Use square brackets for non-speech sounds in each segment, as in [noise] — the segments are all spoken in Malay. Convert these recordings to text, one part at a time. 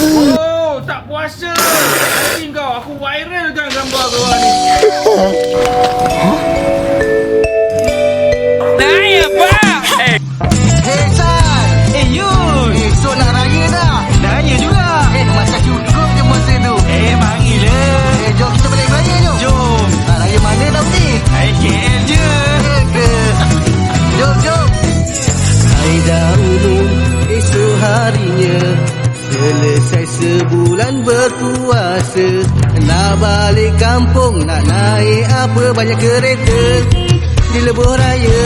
Oh, tak puasa. Nanti kau aku viralkan gambar kau ni. [laughs] Nak balik kampung Nak naik apa banyak kereta. Di lebuh raya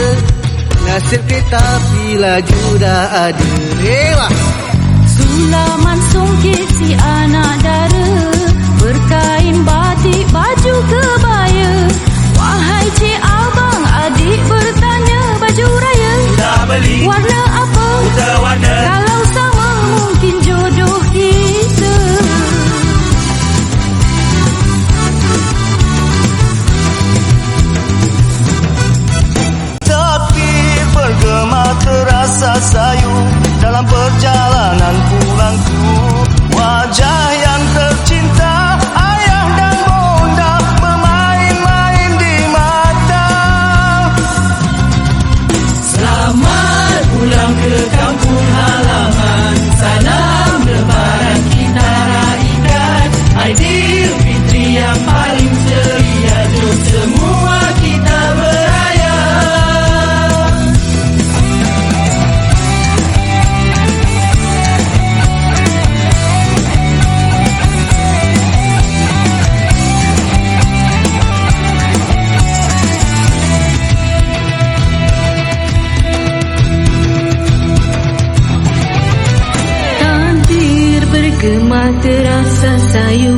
Nasib kereta api laju dah ada. Wah Sulaman sungkit si anak dara Berkain batik baju kebaya. Wahai cik abang adik bertanya Baju raya. Dah beli? Warna could have come terasa sayu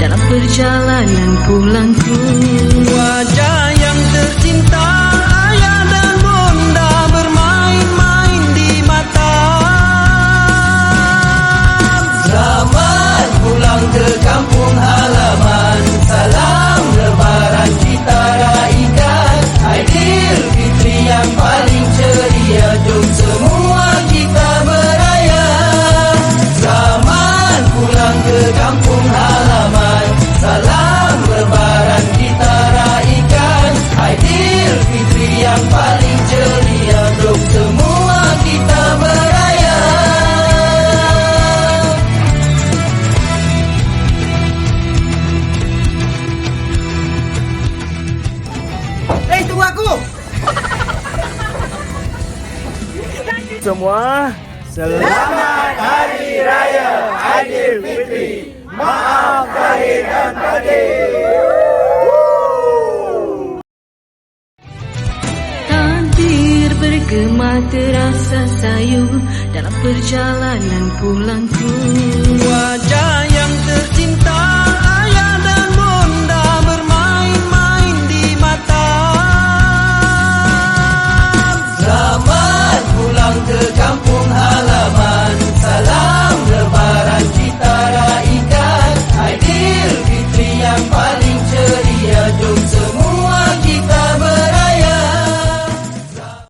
Dalam perjalanan pulangku Wajah yang tercinta semua. Selamat hari raya Aidilfitri. Maaf lahir dan Takdir bergema terasa sayu Dalam perjalanan pulangku. Wajah